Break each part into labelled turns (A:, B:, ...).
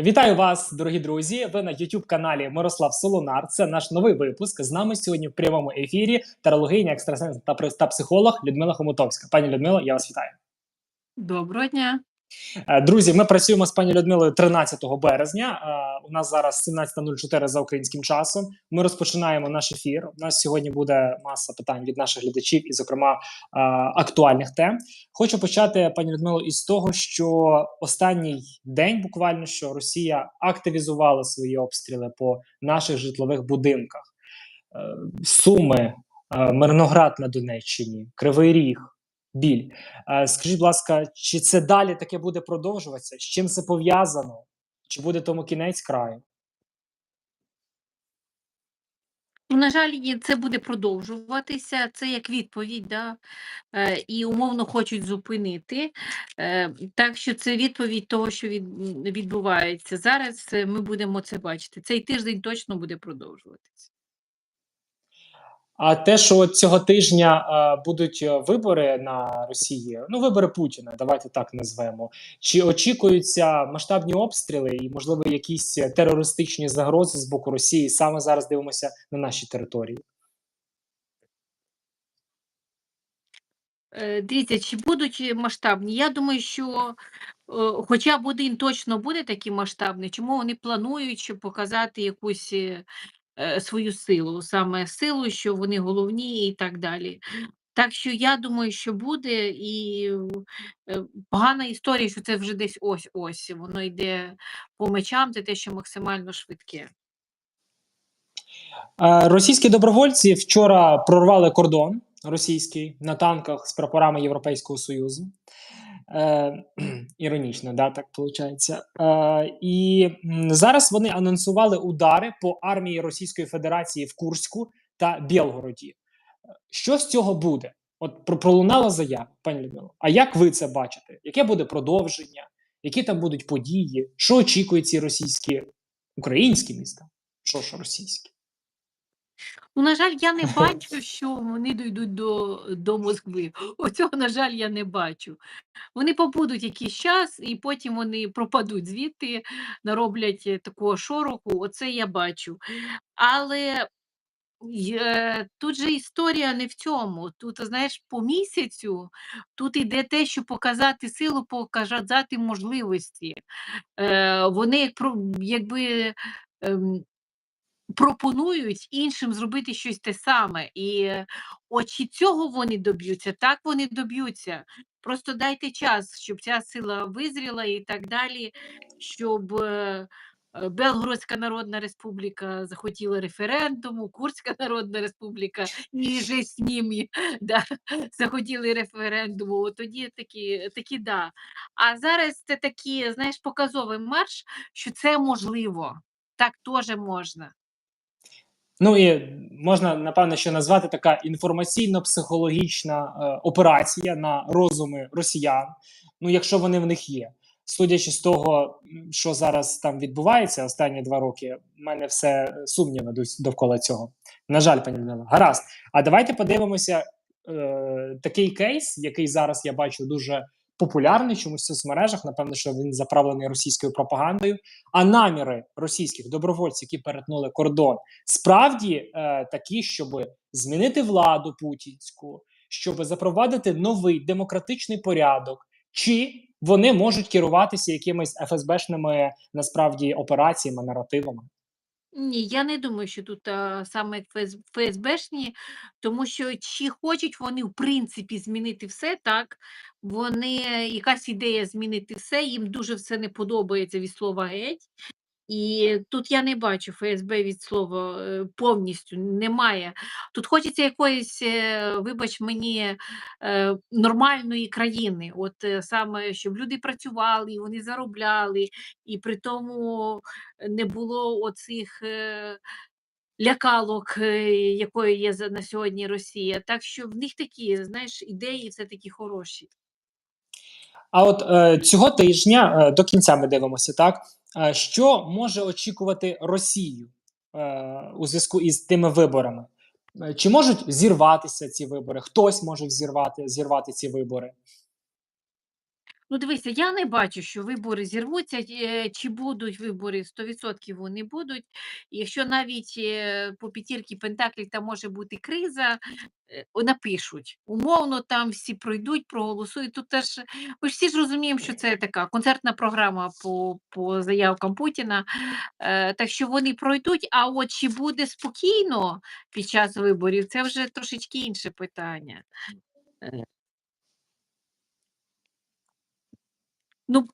A: Вітаю вас, дорогі друзі. Ви на youtube каналі Мирослав Солонар. Це наш новий випуск. З нами сьогодні в прямому ефірі тарологиня, екстрасенс та, психолог Людмила Хомутовська. Пані Людмила, я вас вітаю.
B: Доброго дня.
A: Е, Друзі, ми працюємо з пані Людмилою 13 березня. Е, У нас зараз 17.04 за українським часом. Ми розпочинаємо наш ефір. У нас сьогодні буде маса питань від наших глядачів, і, зокрема, е, актуальних тем. Хочу почати, пані Людмило, із того, що останній день буквально що Росія активізувала свої обстріли по наших житлових будинках. Суми, Мирноград на Донеччині, Кривий Ріг, Біль. Е, Скажіть, будь ласка, чи це далі таке буде продовжуватися? З чим це пов'язано? Чи буде тому кінець краю?
B: Ну, на жаль, це буде продовжуватися. Це як відповідь, да? е, і умовно хочуть зупинити. Е, так що це відповідь того, що від, відбувається. Зараз ми будемо це бачити. Цей тиждень точно буде продовжуватися.
A: А те, що цього тижня е, будуть е, вибори на Росії, ну вибори Путіна, давайте так назвемо. Чи очікуються масштабні обстріли і, можливо, якісь терористичні загрози з боку Росії? Саме зараз дивимося на нашій території.
B: Е, Дивіться, чи будуть масштабні? Я думаю, що е, хоча б один точно буде такий масштабний, чому вони планують, показати якусь свою силу, саме силу, що вони головні і так далі. Так що я думаю, що буде, і е, погана історія, що це вже десь ось-ось, воно йде по мечам, це те, що максимально швидке.
A: Е, Російські добровольці вчора прорвали кордон російський на танках з прапорами Європейського Союзу. Е, іронічно, да, так виходить. Е, і зараз вони анонсували удари по армії Російської Федерації в Курську та Білгороді. Що з цього буде? От пролунала заява, пані Людмило. А як ви це бачите? Яке буде продовження? Які там будуть події? Що очікують ці російські українські міста? Що ж російські?
B: Ну, на жаль, я не бачу, що вони дійдуть до, до Москви. Оцього, на жаль, я не бачу. Вони побудуть якийсь час, і потім вони пропадуть звідти, нароблять е, такого шороху. Оце я бачу. Але й, е, тут же історія не в цьому. Тут, знаєш, по місяцю тут іде те, що показати силу, показати можливості. Е, вони як, про- якби. ем, пропонують іншим зробити щось те саме. І чи цього вони доб'ються, так вони доб'ються. Просто дайте час, щоб ця сила визріла і так далі, щоб е, е, Белгородська Народна Республіка захотіла референдуму, Курська Народна Республіка і же з ними да, захотіли референдуму. От Тоді такі, такі да. А зараз це такий, знаєш, показовий марш, що це можливо. Так теж можна.
A: Ну і можна напевно ще назвати така інформаційно-психологічна е, операція на розуми росіян. Ну, якщо вони в них є. Судячи з того, що зараз там відбувається останні два роки, в мене все сумніви дос- довкола цього. На жаль, пані Людмила. Гаразд. А давайте подивимося е, такий кейс, який зараз я бачу дуже популярний чомусь в соцмережах. Напевно, що він заправлений російською пропагандою. А наміри російських добровольців, які перетнули кордон, справді е, такі, щоб змінити владу путінську, щоб запровадити новий демократичний порядок, чи вони можуть керуватися якимись ФСБшними насправді операціями, наративами.
B: Ні, я не думаю, що тут а, саме ФС, ФСБшні, тому що чи хочуть вони в принципі змінити все, так вони якась ідея змінити все, їм дуже все не подобається від слова геть. І тут я не бачу ФСБ від слова е, повністю немає. Тут хочеться якоїсь, е, вибач мені, е, нормальної країни. От саме, щоб люди працювали, вони заробляли, і при тому не було оцих лякалок, якою є на сьогодні Росія. Так що в них такі, знаєш, ідеї все таки хороші.
A: А от е, цього тижня е, до кінця ми дивимося, так що може очікувати Росію е, у зв'язку із тими виборами? Е, Чи можуть зірватися ці вибори? Хтось може зірвати, зірвати ці вибори?
B: Ну, дивися, я не бачу, що вибори зірвуться. Е, Чи будуть вибори 100% вони будуть. Якщо навіть е, по п'ятірки Пентаклів там може бути криза, е, напишуть. Умовно там всі пройдуть, проголосують. Тут теж ми ж всі ж розуміємо, що це така концертна програма по, по заявкам Путіна. Так що вони пройдуть. А от чи буде спокійно під час виборів, це вже трошечки інше питання. Ну,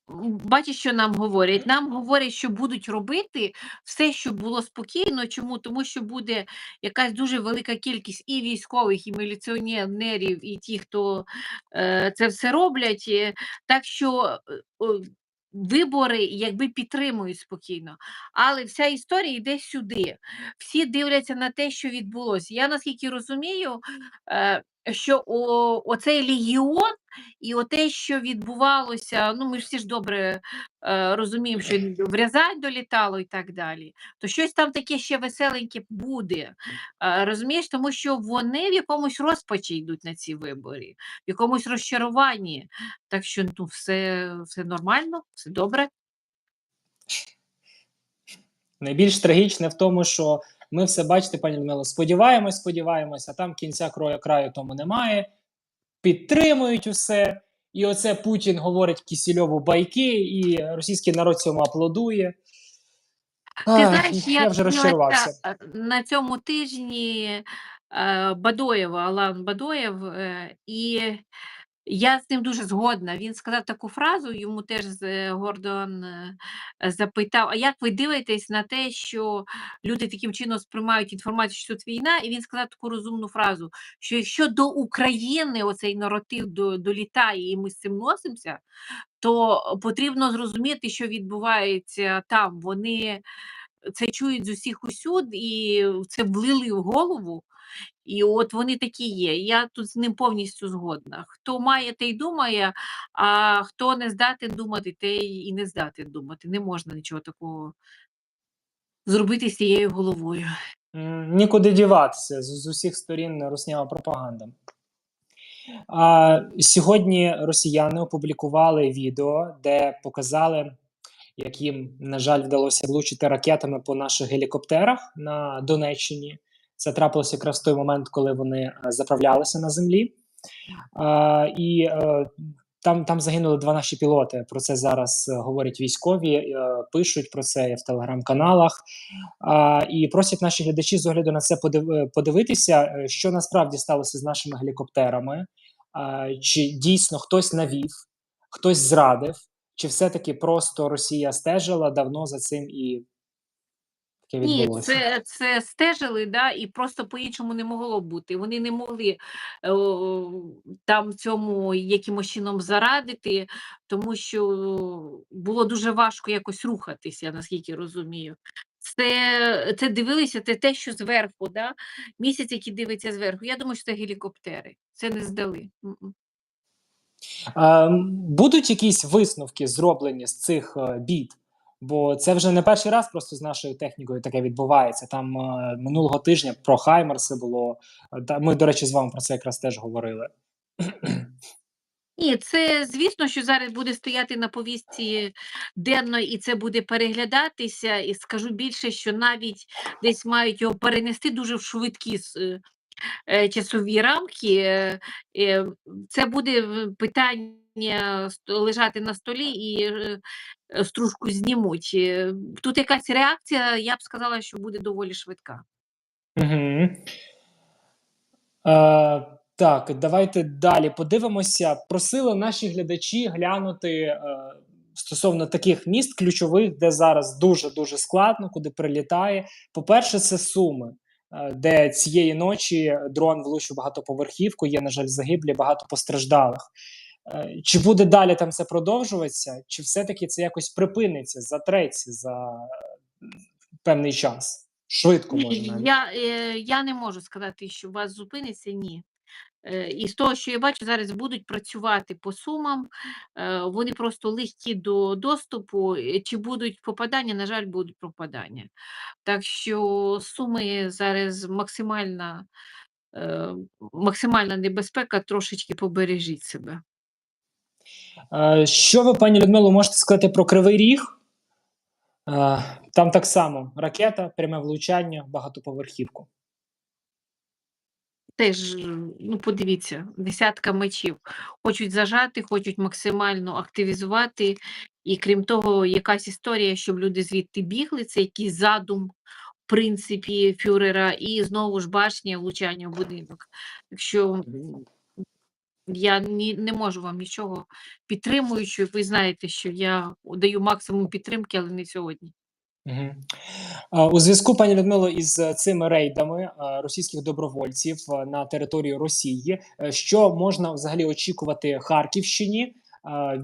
B: бачиш, що нам говорять? Нам говорять, що будуть робити все, щоб було спокійно. Чому? Тому що буде якась дуже велика кількість і військових, і міліціонерів, і ті, хто е, це все роблять. Е, Так що е, вибори якби підтримують спокійно. Але вся історія йде сюди. Всі дивляться на те, що відбулося. Я наскільки розумію, е, що о, оцей легіон. І оте, що відбувалося, ну ми ж всі ж добре е, розуміємо, що в Рязань долітало і так далі, то щось там таке ще веселеньке буде. Е, розумієш, тому що вони в якомусь розпачі йдуть на ці вибори, в якомусь розчаруванні. Так що ну, все, все нормально, все добре.
A: Найбільш трагічне в тому, що ми все бачите, пані Людмило, сподіваємось, сподіваємось, а там кінця краю краю тому немає. Підтримують усе. І оце Путін говорить Кісільову байки, і російський народ цьому аплодує.
B: Ти знаєш,
A: я вже розчарувався.
B: е, на цьому тижні е, Бадоєва, Алан Бадоєв, е, і я з ним дуже згодна. Він сказав таку фразу, йому теж е, Гордон е, запитав: а як ви дивитесь на те, що люди таким чином сприймають інформацію, що тут війна? І він сказав таку розумну фразу: що якщо до України оцей наратив долітає, і ми з цим носимося, то потрібно зрозуміти, що відбувається там. Вони це чують з усіх усюд, і це влили в голову. І от вони такі є. Я тут з ним повністю згодна. Хто має, той думає, а хто не здатен думати, той і не здатен думати. Не можна нічого такого зробити з цією головою.
A: Нікуди діватися з, з усіх сторін руснява пропаганда. А, сьогодні росіяни опублікували відео, де показали, як їм, на жаль, вдалося влучити ракетами по наших гелікоптерах на Донеччині. Це трапилося якраз в той момент, коли вони е, заправлялися на землі. А, і е, там, там загинули два наші пілоти. Про це зараз е, говорять військові, е, пишуть про це в телеграм-каналах. А, і просять наші глядачі з огляду на це подив, подивитися, що насправді сталося з нашими гелікоптерами, а, чи дійсно хтось навів, хтось зрадив, чи все-таки просто Росія стежила давно за цим і таке
B: Ні,
A: відбулося.
B: це, це стежили, да, і просто по-іншому не могло бути. Вони не могли е, о, там цьому якимось чином зарадити, тому що було дуже важко якось рухатися, наскільки розумію. Це, це дивилися, це те, що зверху, да? місяць, який дивиться зверху. Я думаю, що це гелікоптери. Це не здали. М-м.
A: А, м, будуть якісь висновки зроблені з цих е, бід? Бо це вже не перший раз просто з нашою технікою таке відбувається. Там е, минулого тижня про Хаймерси було. Та ми, до речі, з вами про це якраз теж говорили.
B: Ні, це звісно, що зараз буде стояти на повістці денно, і це буде переглядатися. І скажу більше, що навіть десь мають його перенести дуже в швидкі е, часові рамки. Е, е, Це буде питання лежати на столі і е, е, стружку знімуть. Е, Тут якась реакція, я б сказала, що буде доволі швидка.
A: Угу. Е, так, давайте далі подивимося. Просили наші глядачі глянути е, стосовно таких міст ключових, де зараз дуже дуже складно, куди прилітає. По-перше, це Суми, е, де цієї ночі дрон влучив багатоповерхівку. Є, на жаль, загиблі, багато постраждалих. Е, Чи буде далі там це продовжуватися, чи все-таки це якось припиниться, затреться за е, певний час? Швидко можна
B: я, е, я не можу сказати, що у вас зупиниться, ні. Е, І з того, що я бачу, зараз будуть працювати по сумам, е, вони просто легкі до доступу. е, Чи будуть попадання? На жаль, будуть попадання. Так що суми зараз максимальна, максимальна небезпека, трошечки побережіть себе.
A: Що ви, пані Людмило, можете сказати про Кривий Ріг? Там так само ракета, пряме влучання, багатоповерхівку.
B: Теж, ну подивіться, десятка мечів. Хочуть зажати, хочуть максимально активізувати. І крім того, якась історія, щоб люди звідти бігли, це якийсь задум, в принципі, фюрера, і знову ж башня влучання в будинок. Так що я ні, не можу вам нічого підтримуючи. Ви знаєте, що я даю максимум підтримки, але не сьогодні.
A: У зв'язку, пані Людмило, із е, цими рейдами е, російських добровольців е, на територію Росії, що можна взагалі очікувати Харківщині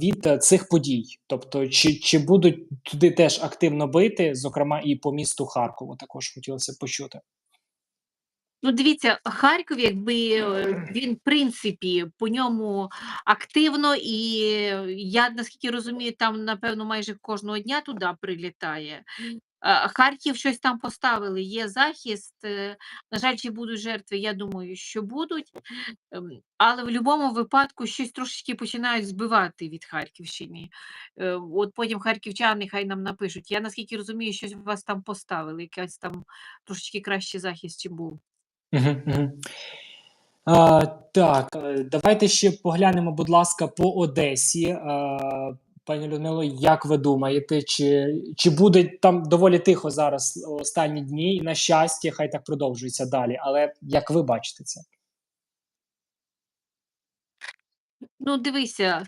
A: від цих подій? Тобто, чи, чи будуть туди теж активно бити, зокрема і по місту Харкову? Також хотілося б почути.
B: Ну, дивіться, Харків, якби він, в принципі, по ньому активно, і я наскільки розумію, там, напевно, майже кожного дня туди прилітає. А, Харків щось там поставили, є захист. е, На жаль, чи будуть жертви, я думаю, що будуть. Ем, Але в будь-якому випадку щось трошечки починають збивати від Харківщини. Е, От потім харківчани хай нам напишуть. Я наскільки розумію, щось у вас там поставили, якийсь там трошечки кращий захист, чи був.
A: Так, е, давайте ще поглянемо, будь ласка, по Одесі. А, пані Людмило, як ви думаєте, чи, чи буде там доволі тихо зараз останні дні? І на щастя, хай так продовжується далі. Але як ви бачите це?
B: Ну, дивися,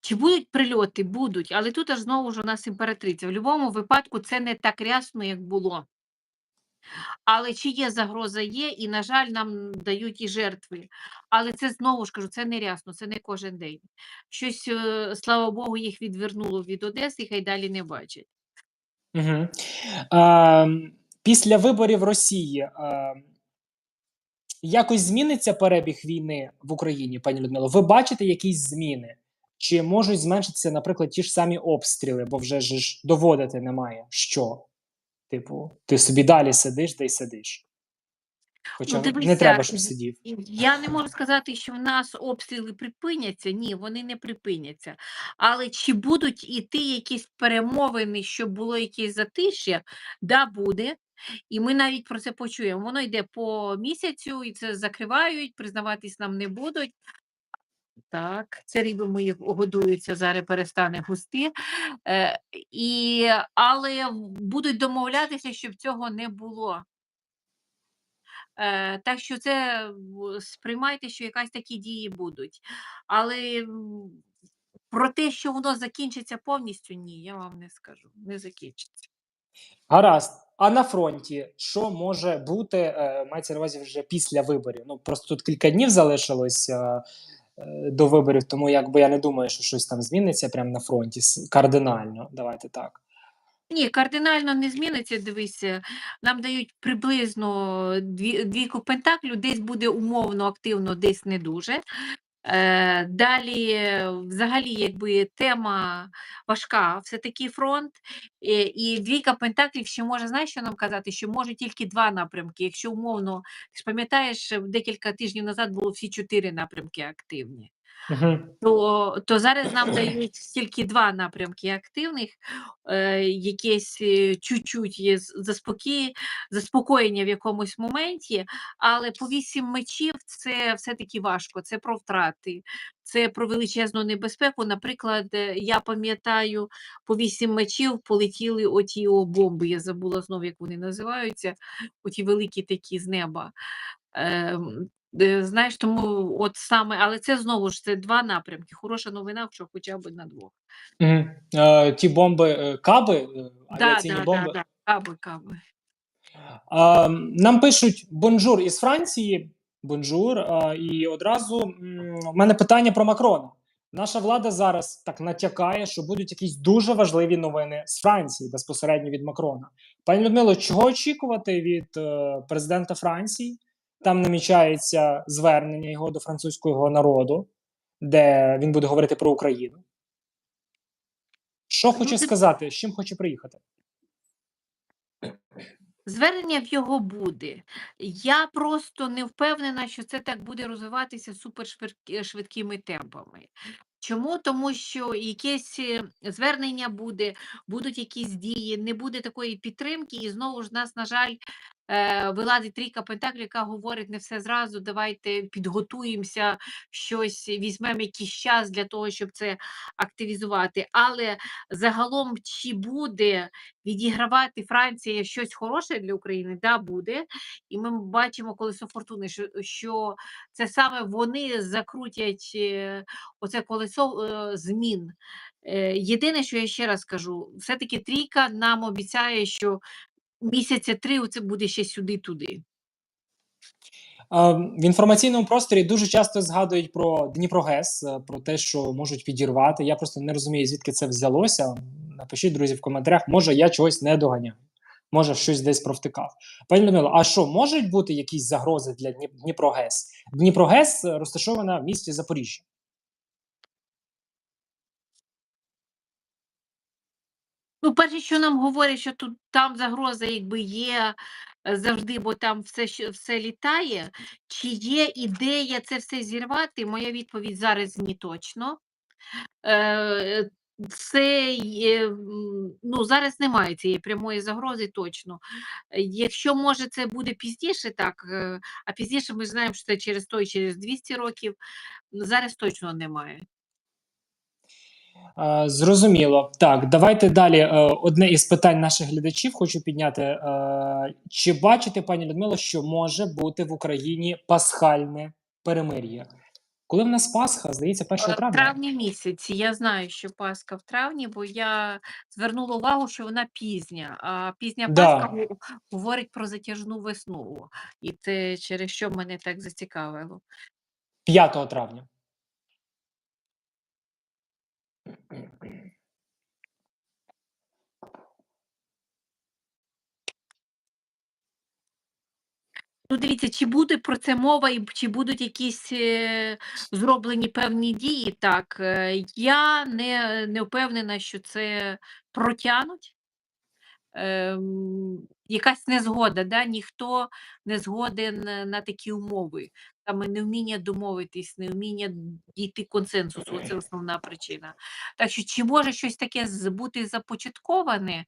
B: чи будуть прильоти? Будуть, але тут аж знову ж у нас імператриця. В будь-якому випадку це не так рясно, як було. Але чи є загроза, є, і, на жаль, нам дають і жертви. Але це знову ж кажу, це не рясно, це не кожен день. Щось, е, слава Богу, їх відвернуло від Одеси, хай далі не бачать.
A: Угу. А, після виборів Росії а, якось зміниться перебіг війни в Україні, пані Людмило? Ви бачите якісь зміни? Чи можуть зменшитися, наприклад, ті ж самі обстріли, бо вже ж доводити немає що? Типу, ти собі далі сидиш, де й сидиш. Хоча
B: Ну,
A: не треба, щоб сидів.
B: Я не можу сказати, що в нас обстріли припиняться. Ні, вони не припиняться. Але чи будуть іти якісь перемовини, щоб було якесь затишя? Да, буде. І ми навіть про це почуємо. Воно йде по місяцю, і це закривають, признаватись нам не будуть. Так, це риби мої годуються, зараз перестане густи. Е, і, але будуть домовлятися, щоб цього не було. Е, так що це сприймайте, що якась такі дії будуть. Але про те, що воно закінчиться повністю, ні, я вам не скажу. Не закінчиться.
A: Гаразд. А на фронті що може бути? Е, мається на увазі вже після виборів. Ну просто тут кілька днів залишилось е, до виборів, тому якби я не думаю, що щось там зміниться прямо на фронті кардинально. Давайте так.
B: Ні, кардинально не зміниться. Дивися, нам дають приблизно дві, двійку пентаклю, десь буде умовно активно, десь не дуже. Е, далі, взагалі, якби тема важка, все-таки фронт. Е, і двійка пентаклів ще може, знаєш, що нам казати, що може тільки два напрямки. Якщо умовно, ти ж пам'ятаєш, декілька тижнів назад було всі чотири напрямки активні То, то зараз нам дають тільки два напрямки активних, е, якесь е, чуть-чуть є заспокій, заспокоєння в якомусь моменті, але по вісім мечів це все-таки важко, це про втрати, це про величезну небезпеку. Наприклад, е, я пам'ятаю, по вісім мечів полетіли оті о бомби, я забула знову, як вони називаються, оті великі такі з неба. Е, Знаєш, тому от саме, але це знову ж це два напрямки. Хороша новина, що хоча б на двох.
A: Угу. Е, ті бомби, е, каби, е,
B: Да,
A: авіаційні
B: да,
A: бомби.
B: да, да. Каби, каби.
A: А, нам пишуть бонжур із Франції. Бонжур. А, і одразу в мене питання про Макрона. Наша влада зараз так натякає, що будуть якісь дуже важливі новини з Франції безпосередньо від Макрона. Пані Людмило, чого очікувати від е, президента Франції? Там намічається звернення його до французького народу, де він буде говорити про Україну. Що хоче сказати? З чим хоче приїхати?
B: Звернення в його буде. Я просто не впевнена, що це так буде розвиватися супершвидкими темпами. Чому? Тому що якесь е, звернення буде, будуть якісь дії, не буде такої підтримки, і знову ж нас, на жаль, вилазить трійка Пентаклів, яка говорить не все зразу. Давайте підготуємося, щось візьмемо якийсь час для того, щоб це активізувати. Але загалом, чи буде відігравати Франція щось хороше для України? Да, буде. І ми бачимо колесо фортуни, що, що це саме вони закрутять е, оце колесо е, змін. Е, Єдине, що я ще раз кажу, все-таки трійка нам обіцяє, що місяця три це буде ще сюди-туди.
A: В інформаційному просторі дуже часто згадують про Дніпрогес, е, про те, що можуть підірвати. Я просто не розумію, звідки це взялося. Напишіть, друзі, в коментарях. Може, я чогось не доганяю. Може, щось десь провтикав. Пані Людмило, а що можуть бути якісь загрози для Дніп- Дніпрогес? Дніпрогес е, розташована в місті Запоріжжя.
B: Ну, перше, що нам говорять, що тут там загроза якби є е, завжди, бо там все, все літає. Чи є ідея це все зірвати? Моя відповідь зараз ні точно. Е, Це ну, зараз немає цієї прямої загрози точно. Якщо може це буде пізніше, так, е, а пізніше ми знаємо, що це через 100 і через 200 років, зараз точно немає.
A: Е, Зрозуміло. Так, давайте далі. Е, Одне із питань наших глядачів хочу підняти. Е, Чи бачите, пані Людмило, що може бути в Україні пасхальне перемир'я? Коли в нас Пасха, здається, 1
B: Е, В
A: травня.
B: травні місяці я знаю, що Пасха в травні, бо я звернула увагу, що вона пізня. А пізня
A: Да.
B: Пасха го- говорить про затяжну весну. І це через що мене так зацікавило.
A: 5 травня.
B: Ну, дивіться, чи буде про це мова, і чи будуть якісь е, зроблені певні дії? Так, е, я не, не впевнена, що це протягнуть. Ем, якась незгода, да? ніхто не згоден е, на такі умови. Саме невміння домовитись, невміння дійти консенсусу це основна причина. Так що, чи може щось таке з- бути започатковане?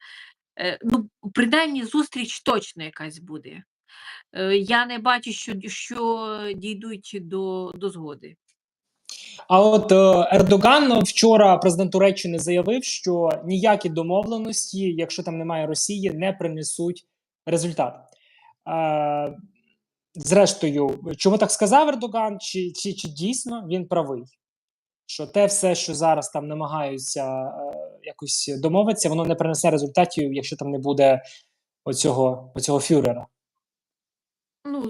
B: Е, Ну, принаймні, зустріч точно якась буде. Е, Я не бачу, що, що дійдуть до, до згоди.
A: А от е, Ердоган вчора президент Туреччини заявив, що ніякі домовленості, якщо там немає Росії, не принесуть результат. Е, зрештою, чому так сказав Ердоган? Чи, чи, чи дійсно він правий? Що те все, що зараз там намагаються е, якось домовитися, воно не принесе результатів, якщо там не буде оцього, оцього фюрера.
B: Ну,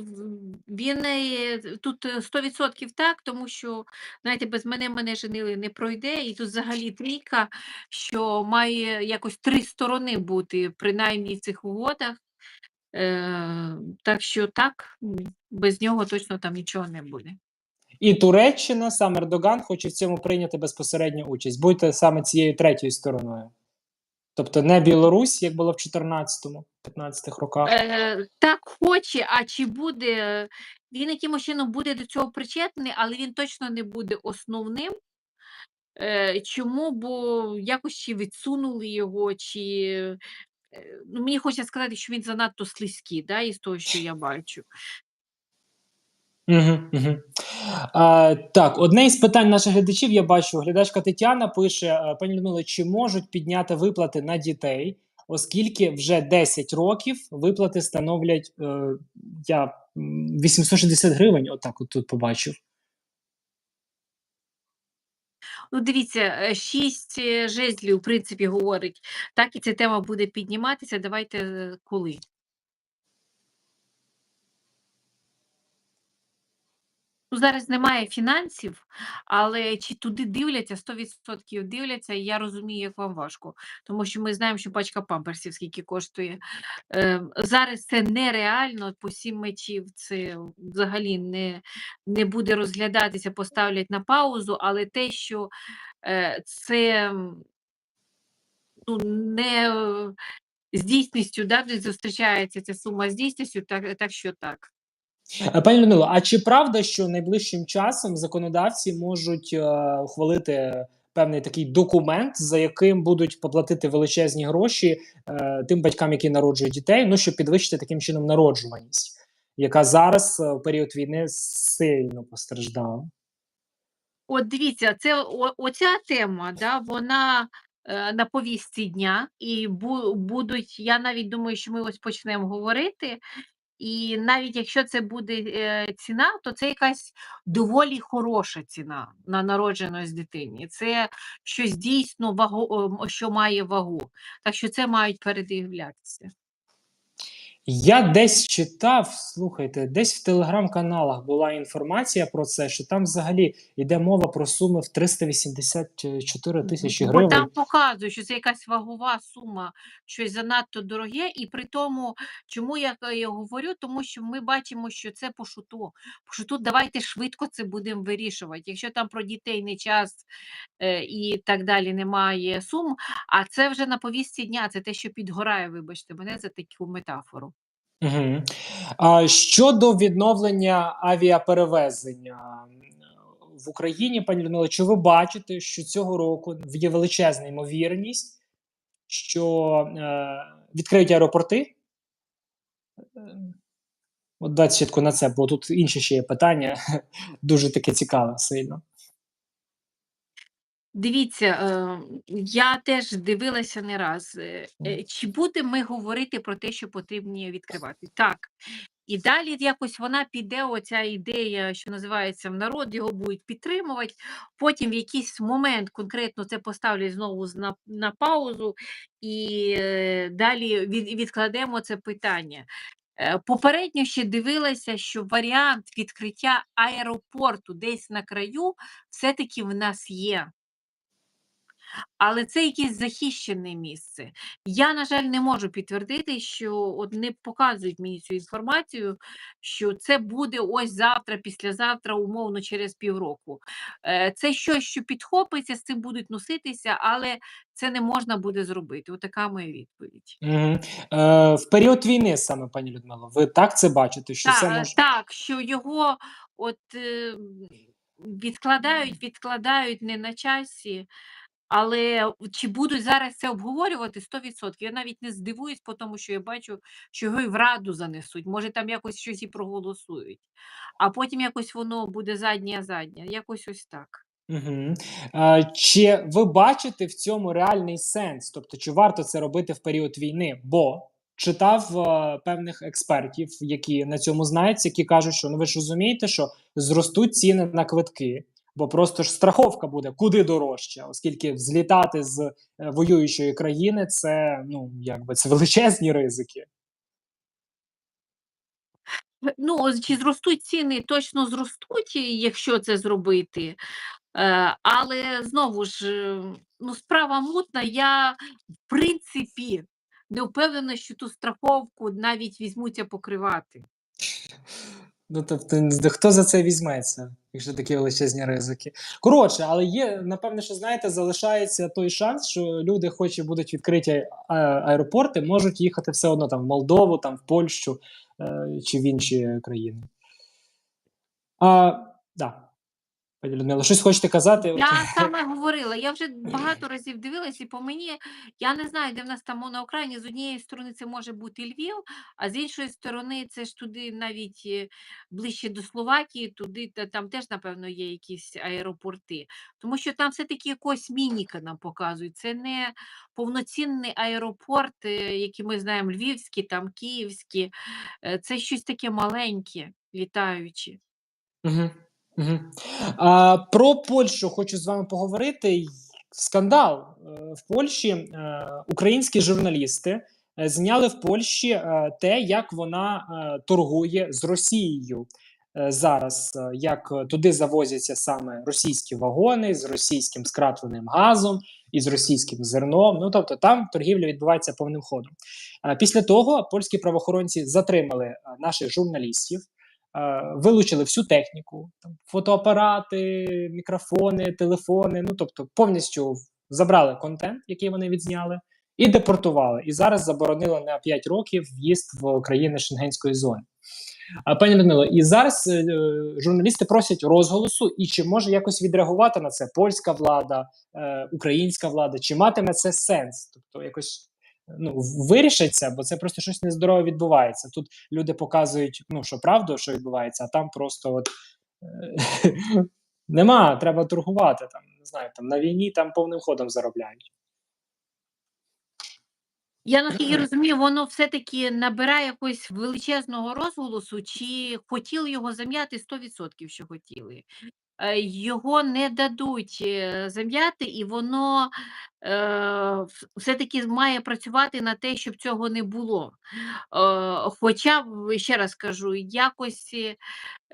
B: він тут е, 100% так, тому що, знаєте, без мене мене женили не пройде, і тут взагалі трійка, що має якось три сторони бути, принаймні в цих угодах. Е, так що так, без нього точно там нічого не буде.
A: І Туреччина, сам Ердоган хоче в цьому прийняти безпосередню участь. Будьте саме цією третьою стороною. Тобто не Білорусь, як було в 14-15 роках.
B: Е, так хоче, а чи буде, він якимось чином буде до цього причетний, але він точно не буде основним. Е, чому? Бо якось чи відсунули його, чи е, ну, мені хочеться сказати, що він занадто слизький, да, із того, що я бачу.
A: Угу, так, одне із питань наших глядачів я бачу. Глядачка Тетяна пише: е, пані Людмило, чи можуть підняти виплати на дітей, оскільки вже 10 років виплати становлять е, я м, 860 гривень. Отак, от тут побачив.
B: Ну, дивіться, е, шість е, жезлів, в принципі, говорить, так і ця тема буде підніматися. Давайте коли. Ну, зараз немає фінансів, але чи туди дивляться, 100% дивляться, і я розумію, як вам важко. Тому що ми знаємо, що пачка памперсів скільки коштує. Е, зараз це нереально, по сім мечів це взагалі не, не буде розглядатися, поставлять на паузу, але те, що е, це ну, не з дійсністю, да, зустрічається ця сума з дійсністю, так, так що так.
A: Е, Пані Людмило, а чи правда, що найближчим часом законодавці можуть е, ухвалити певний такий документ, за яким будуть поплатити величезні гроші е, тим батькам, які народжують дітей, ну щоб підвищити таким чином народжуваність, яка зараз е, в період війни сильно постраждала?
B: От дивіться, це о, оця тема, да, вона е, на повістці дня, і бу, будуть, я навіть думаю, що ми ось почнемо говорити. І навіть якщо це буде е, ціна, то це якась доволі хороша ціна на народженість дитині. Це щось дійсно вагу, що має вагу. Так що це мають передивлятися.
A: Я десь читав, слухайте, десь в телеграм-каналах була інформація про це, що там взагалі йде мова про суми в 384 тисячі гривень.
B: там показують, що це якась вагова сума, щось занадто дороге, і при тому, чому я, е, я говорю, тому що ми бачимо, що це по шуту. По шуту давайте швидко це будемо вирішувати. Якщо там про дітей не час е, і так далі немає сум, а це вже на повістці дня, це те, що підгорає, вибачте мене за таку метафору.
A: Угу. А щодо відновлення авіаперевезення в Україні, пані Людмила, чи ви бачите, що цього року є величезна ймовірність, що е, відкриють аеропорти? Е, От дайте чітко на це, бо тут інші ще є питання, дуже таке цікаве сильно.
B: Дивіться, е, я теж дивилася не раз. е, е, Чи будемо ми говорити про те, що потрібні відкривати? Так. І далі якось вона піде, оця ідея, що називається в народ, його будуть підтримувати. Потім в якийсь момент конкретно це поставлять знову на, на паузу, і е, далі від, відкладемо це питання. Е, Попередньо ще дивилася, що варіант відкриття аеропорту десь на краю все-таки в нас є. Але це якесь захищене місце. Я, на жаль, не можу підтвердити, що от не показують мені цю інформацію, що це буде ось завтра, післязавтра, умовно через півроку. Е, Це щось, що підхопиться, з цим будуть носитися, але це не можна буде зробити. Отака моя відповідь.
A: Угу. Е, в період війни саме, пані Людмило, ви так це бачите? Що це
B: Та,
A: може...
B: так, що його от е, відкладають, відкладають не на часі. Але чи будуть зараз це обговорювати 100%? Я навіть не здивуюсь, по тому що я бачу, що його і в раду занесуть. Може, там якось щось і проголосують, а потім якось воно буде заднє заднє. Якось ось так.
A: Угу. Е, чи ви бачите в цьому реальний сенс? Тобто, чи варто це робити в період війни? Бо читав е, певних експертів, які на цьому знаються, які кажуть, що ну ви ж розумієте, що зростуть ціни на квитки, бо просто ж страховка буде куди дорожче, оскільки злітати з е, воюючої країни це ну якби це величезні ризики.
B: Ну, чи зростуть ціни, точно зростуть, якщо це зробити. Е, але знову ж, е, ну, справа мутна. Я, в принципі, не впевнена, що ту страховку навіть візьмуться покривати.
A: Ну, тобто, хто за це візьметься, якщо такі величезні ризики? Коротше, але є, напевне, що знаєте, залишається той шанс, що люди, хоч і будуть відкриті а- аеропорти, можуть їхати все одно там в Молдову, там в Польщу е, чи в інші країни. А, да. Пані Людмила, щось хочете казати?
B: Я саме говорила, я вже багато разів дивилась, і по мені, я не знаю, де в нас там на Україні, з однієї сторони це може бути Львів, а з іншої сторони це ж туди навіть е, ближче до Словакії, туди та там теж, напевно, є якісь аеропорти. Тому що там все-таки якось мініка нам показують. Це не повноцінний аеропорт, е, який ми знаємо, львівський, там київський. Е, Це щось таке маленьке, літаюче.
A: Угу. Про Польщу хочу з вами поговорити. Скандал Е, в Польщі. е, Українські журналісти е, зняли в Польщі те, як вона торгує з Росією зараз, як туди завозяться саме російські вагони з російським скрапленим газом і з російським зерном. Ну тобто там торгівля відбувається повним ходом. Після того польські правоохоронці затримали наших журналістів вилучили всю техніку, там, фотоапарати, мікрофони, телефони. Ну тобто, повністю забрали контент, який вони відзняли, і депортували. І зараз заборонили на 5 років в'їзд в країни Шенгенської зони. Пані Людмило, і зараз е, е, журналісти просять розголосу, і чи може якось відреагувати на це польська влада, е, українська влада, чи матиме це сенс? Тобто якось ну вирішиться, бо це просто щось нездорове відбувається. Тут люди показують, ну що правду, що відбувається, а там просто от е, нема, треба торгувати там. Не знаю, там на війні там повним ходом заробляють.
B: Я наскільки розумію, воно все-таки набирає якогось величезного розголосу, чи хотіли його зам'яти 100%, що хотіли. Е, Його не дадуть е, зам'яти, і воно е, все-таки має працювати на те, щоб цього не було. Хоча, ще раз кажу, якось,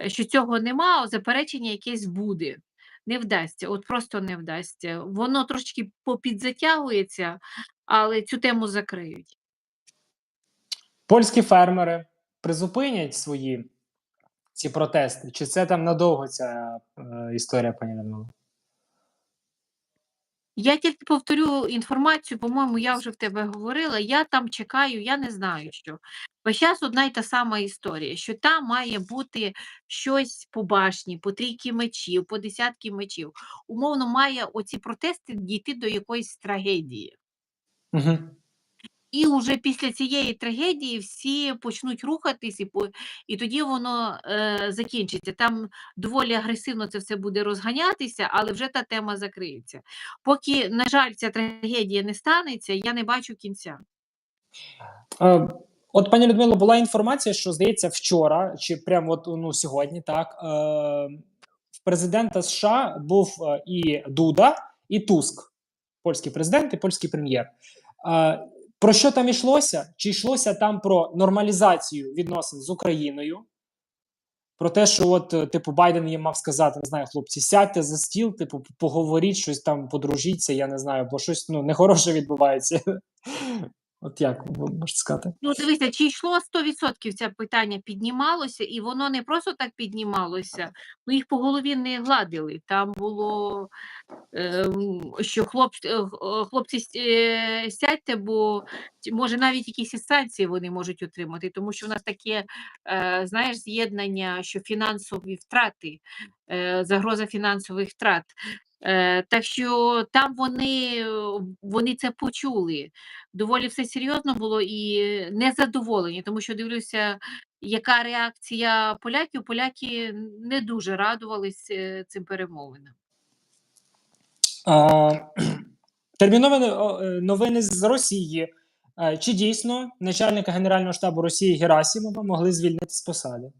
B: що цього нема, заперечення якесь буде. Не вдасться, от просто не вдасться. Воно трошки попідзатягується, але цю тему закриють.
A: Польські фермери призупинять свої ці протести, чи це там надовго ця е, історія, пані Людмила?
B: Я тільки повторю інформацію, по-моєму, я вже в тебе говорила. Я там чекаю, я не знаю що. Весь час одна й та сама історія, що там має бути щось по башні, по трійки мечів, по десятки мечів. Умовно, має оці протести дійти до якоїсь трагедії.
A: Угу.
B: І вже після цієї трагедії всі почнуть рухатись, і, по, і тоді воно е, закінчиться. Там доволі агресивно це все буде розганятися, але вже та тема закриється. Поки, на жаль, ця трагедія не станеться, я не бачу кінця.
A: Е, от, пані Людмило, була інформація, що здається, вчора, чи прямо от ну сьогодні, так е, в президента США був е, і Дуда, і Туск, польський президент і польський прем'єр. Е, про що там йшлося? Чи йшлося там про нормалізацію відносин з Україною? Про те, що от, е, типу, Байден їм мав сказати, не знаю, хлопці, сядьте за стіл, типу, поговоріть, щось там подружіться, я не знаю, бо щось ну, нехороше відбувається. От як ви можете сказати?
B: Ну, дивися, чи йшло 100% це питання піднімалося, і воно не просто так піднімалося, ну їх по голові не гладили. Там було, ем, що хлопці, е, е, хлопці е, сядьте, бо може навіть якісь санкції вони можуть отримати, тому що в нас таке, знаєш, з'єднання, що фінансові втрати, загроза фінансових втрат. Е, Так що там вони, вони це почули доволі все серйозно було і незадоволені, тому що дивлюся, яка реакція поляків. Поляки не дуже радувались е, цим перемовинам.
A: Термінові е, новини з Росії. Чи дійсно начальника Генерального штабу Росії Герасімова могли звільнити з посади?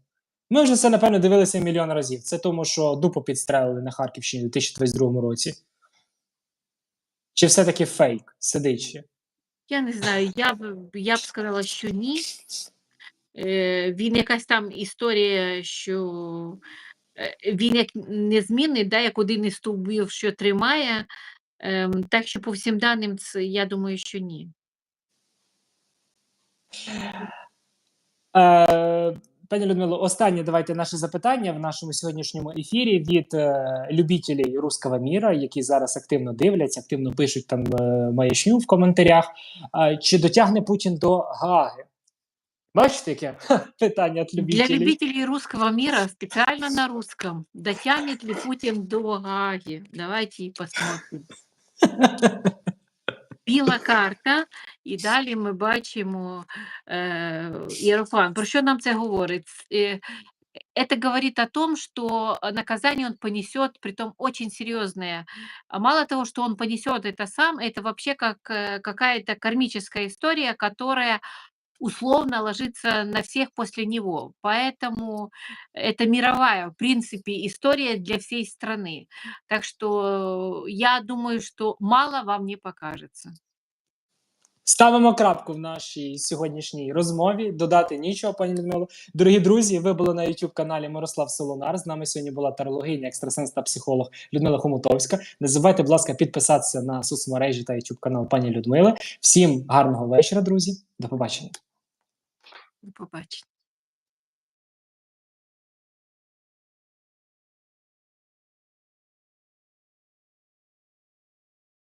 A: Ми вже це, напевно, дивилися мільйон разів. Це тому, що дупу підстрелили на Харківщині у 2022 році. Чи все-таки фейк сидить ще?
B: Я не знаю, я б, я б сказала, що ні. Е, Він якась там історія, що е, він як незмінний, да, як один із стовбів, що тримає. Ем, Так що по всім даним, це я думаю, що ні.
A: Е, пані Людмило, останнє давайте наше запитання в нашому сьогоднішньому ефірі від е, любителів руського міра, які зараз активно дивляться, активно пишуть там е, маячню в коментарях. Е, чи дотягне Путін до Гаги? Бачите, яке Ха, питання від
B: Для
A: любителів?
B: любителей русского мира специально на русском. Дотянет ли Путин до Гаги? Давайте и посмотрим. Біла карта, і далі ми бачимо е, Єрофан. Про що нам це говорить? Е, Это говорит о том, что э, наказание он понесет, притом очень серьезное. А Мало того, что он понесет это сам, это вообще как э, какая-то кармическая история, которая условно ложится на всех после него. Поэтому это мировая, в принципе, история для всей страны. Так что я думаю, что мало вам не покажется.
A: Ставимо крапку в нашій сьогоднішній розмові. Додати нічого, пані Людмило. Дорогі друзі, ви були на youtube каналі Мирослав Солонар. З нами сьогодні була тарологиня, екстрасенс та психолог Людмила Хомутовська. Не забувайте, будь ласка, підписатися на соцмережі та youtube канал пані Людмили. Всім гарного вечора, друзі. До побачення.
B: До побачення.